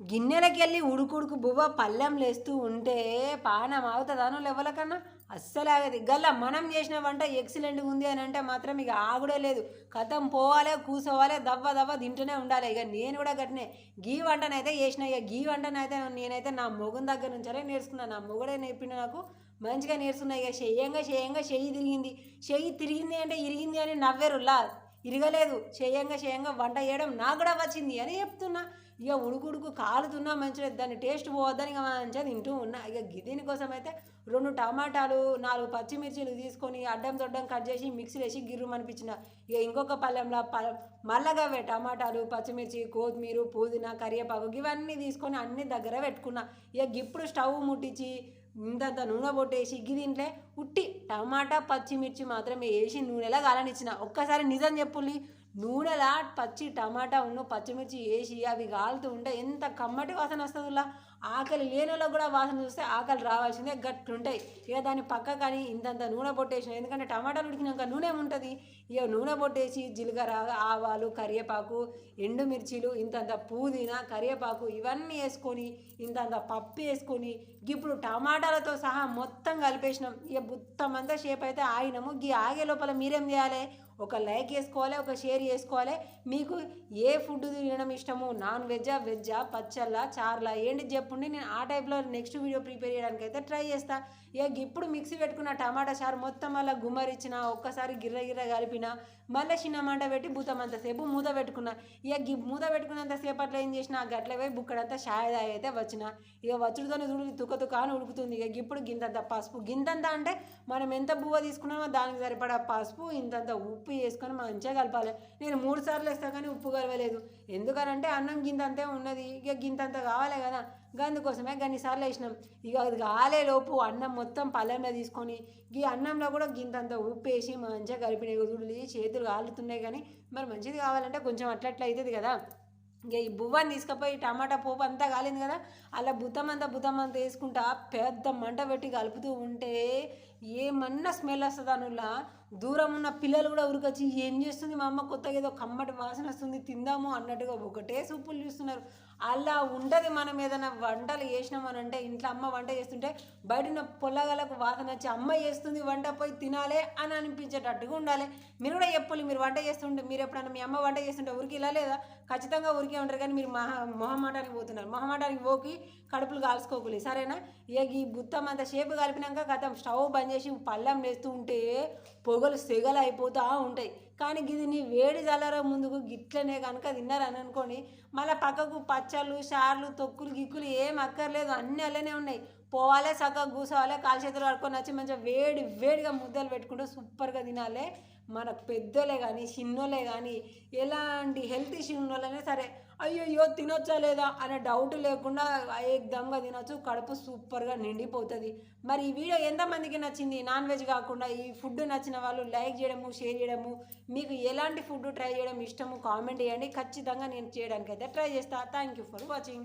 గిన్నెలకెళ్ళి ఉడుకుడుకు బువ్వ పళ్ళెం లేస్తూ ఉంటే పానం అవుతుందాను లెవలకన్నా అస్సలు ఆగదు గల్లా మనం చేసిన వంట ఎక్సలెంట్గా ఉంది అని అంటే మాత్రం ఇక ఆగుడే లేదు. కథం పోవాలి కూసోవాలి దవ్వ దవ్వ తింటూనే ఉండాలి. ఇక నేను కూడా గట్టినే. గీ వంటనైతే చేసిన. ఇక గీ వంటనైతే నేనైతే నా మొగం దగ్గర నుంచే నేర్చుకున్నాను నా మొగుడే నేర్పిన నాకు. మంచిగా నేర్చుకున్నా. ఇక చెయ్యంగా చెయ్యంగా చెయ్యి తిరిగింది. చెయ్యి తిరిగింది అంటే ఇరిగింది అని నవ్వేరులా ఇరగలేదు. చేయంగా చేయంగా వంట చేయడం నాకు కూడా వచ్చింది అని చెప్తున్నా. ఇక ఉడుకుడుకు కాలుతున్నా మంచిగా దాన్ని టేస్ట్ పోవద్దని ఇక మంచిగా తింటూ ఉన్నా. ఇక దీనికోసం అయితే రెండు టమాటాలు నాలుగు పచ్చిమిర్చిలు తీసుకొని అడ్డం దొడ్డం కట్ చేసి మిక్సీ వేసి గిర్రు అనిపించిన ఇక ఇంకొక పళ్ళెంలో ప మల్లగవే టమాటాలు పచ్చిమిర్చి కొత్తిమీర పుదీనా కరివేపాకు ఇవన్నీ తీసుకొని అన్ని దగ్గర పెట్టుకున్నా. ఇక ఇప్పుడు స్టవ్ ముట్టించి ఇంతంత నూనె పొట్టేసి ఇగ్గి దీంట్లో ఉట్టి టమాటా పచ్చిమిర్చి మాత్రమే వేసి నూనెలా కాలనిచ్చిన ఒక్కసారి నిజం చెప్పుల్లి నూనెలా పచ్చి టమాటా ఉన్న పచ్చిమిర్చి వేసి అవి కాలుతూ ఉంటే ఎంత కమ్మటి వాసన వస్తుందిలా ఆకలి లేనిలో కూడా వాసన చూస్తే ఆకలి రావాల్సిందే గట్లుంటాయి. ఇక దాన్ని పక్క కానీ ఇంతంత నూనె పొట్టేసిన ఎందుకంటే టమాటాలు ఉడికినాక నూనె ఉంటుంది ఇక నూనె పొట్టేసి జీలకర్ర ఆవాలు కరివేపాకు ఎండుమిర్చీలు ఇంతంత పుదీనా కరివేపాకు ఇవన్నీ వేసుకొని ఇంతంత పప్పు వేసుకొని ఇప్పుడు టమాటాలతో సహా మొత్తం కలిపేసినాం. ఇక మొత్తమంతా షేప్ అయితే ఆగినాము. ఈ ఆగే లోపల మీరేం చేయాలి? ఒక లైక్ వేసుకోవాలి ఒక షేర్ చేసుకోవాలి మీకు ఏ ఫుడ్ తినడం ఇష్టము? నాన్ వెజ్జా వెజ్జా పచ్చళ్ళ చార్లా? ఏంటి చెప్పండి నేను ఆ టైప్లో నెక్స్ట్ వీడియో ప్రిపేర్ చేయడానికి అయితే ట్రై చేస్తా. ఇక ఇప్పుడు మిక్సీ పెట్టుకున్న టమాటా చారు మొత్తం అలా గుమ్మరిచ్చిన ఒక్కసారి గిర్ర గిర్ర కలిపిన మళ్ళీ చిన్న మంట పెట్టి బూతం అంతసేపు మూత పెట్టుకున్నా. ఇక గి మూత పెట్టుకున్నంత అట్లా ఏం చేసిన గట్ల పోయి బుక్కడంతా షాయదాయి అయితే వచ్చిన. ఇక వచ్చుడుతోనే చూడు తుక తుక అని ఉడుకుతుంది. ఇక ఇప్పుడు గింతంత పసుపు. గింతంత అంటే మనం ఎంత బువ్వ తీసుకున్నామో దానికి సరిపడా పసుపు ఇంతంత ఉప్పు వేసుకొని మంచిగా కలపాలి. నేను మూడు సార్లు వేస్తా కానీ ఉప్పు కలవలేదు. ఎందుకనంటే అన్నం గింతంతే ఉన్నది. ఇక గింతంత కావాలి కదా. అందుకోసమే గన్నిసార్లు వేసినాం. ఇక అది కాలేలోపు అన్నం మొత్తం పళ్ళెంలో తీసుకొని ఈ అన్నంలో కూడా గింతంత ఉప్పు వేసి మంచిగా కలిపిన ఎగుదుడు చేతులు కాలుతున్నాయి కానీ మరి మంచిది కావాలంటే కొంచెం అట్లట్లా అవుతుంది కదా. ఇక ఈ బువ్వని తీసుకుపోయి టమాటా పోపు అంతా కాలింది కదా అలా బుతం అంతా బుతం అంతా వేసుకుంటా పెద్ద మంట పెట్టి కలుపుతూ ఉంటే ఏమన్నా స్మెల్ వస్తుంది అనులా దూరం ఉన్న పిల్లలు కూడా ఉరికొచ్చి ఏం చేస్తుంది మా అమ్మ? కొత్తగా ఏదో కమ్మటి వాసన వస్తుంది తిందాము అన్నట్టుగా ఒకటే సూపులు చూస్తున్నారు. అలా ఉండదు మనం ఏదైనా వంటలు చేసినామని అంటే ఇంట్లో అమ్మ వంట చేస్తుంటే బయట ఉన్న పొల్లగలకు వాసన వచ్చి అమ్మ చేస్తుంది వంట పోయి తినాలి అని అనిపించేటట్టుగా ఉండాలి. మీరు కూడా చెప్పాలి మీరు వంట చేస్తుంటే మీరు ఎప్పుడైనా మీ అమ్మ వంట చేస్తుంటే ఉరికి ఇలా లేదా ఖచ్చితంగా ఉరికే ఉంటారు కానీ మీరు మహా మొహమాటానికి పోతున్నారు. మొహమాటానికి పోకి కడుపులు కాల్చుకోకూలి సరేనా? ఇక ఈ బుత్తం అంత షేపు కలిపినాక గతం స్టవ్ బంద్ చేసి పళ్ళెం వేస్తూ ఉంటే పొగలు సెగలు అయిపోతూ ఉంటాయి. కానీ ఇది నీ వేడి చల్లర ముందుకు గిట్లనే కనుక తిన్నారని అనుకోండి మళ్ళీ పక్కకు పచ్చళ్ళు షార్లు తొక్కులు గిక్కులు ఏం అక్కర్లేదు. అన్నీ అలానే ఉన్నాయి. పోవాలి చక్కగా కూర్చోవాలి కాలు చేతులు కడుక్కొని వచ్చి మంచిగా వేడి వేడిగా ముద్దలు పెట్టుకుంటూ సూపర్గా తినాలి. మనకు పెద్దోలే కానీ చిన్నోలే కానీ ఎలాంటి హెల్త్ ఇష్యూ ఉన్నోళ్ళైనా సరే అయ్యో తినొచ్చా లేదా అనే డౌట్ లేకుండా ఏకదమ్గా తినొచ్చు. కడుపు సూపర్గా నిండిపోతుంది. మరి ఈ వీడియో ఎంతమందికి నచ్చింది? నాన్ వెజ్ కాకుండా ఈ ఫుడ్ నచ్చిన వాళ్ళు లైక్ చేయడము షేర్ చేయడము మీకు ఎలాంటి ఫుడ్ ట్రై చేయడం ఇష్టము కామెంట్ చేయండి. ఖచ్చితంగా నేను చేయడానికి అయితే ట్రై చేస్తాను థ్యాంక్ యూ ఫర్ వాచింగ్.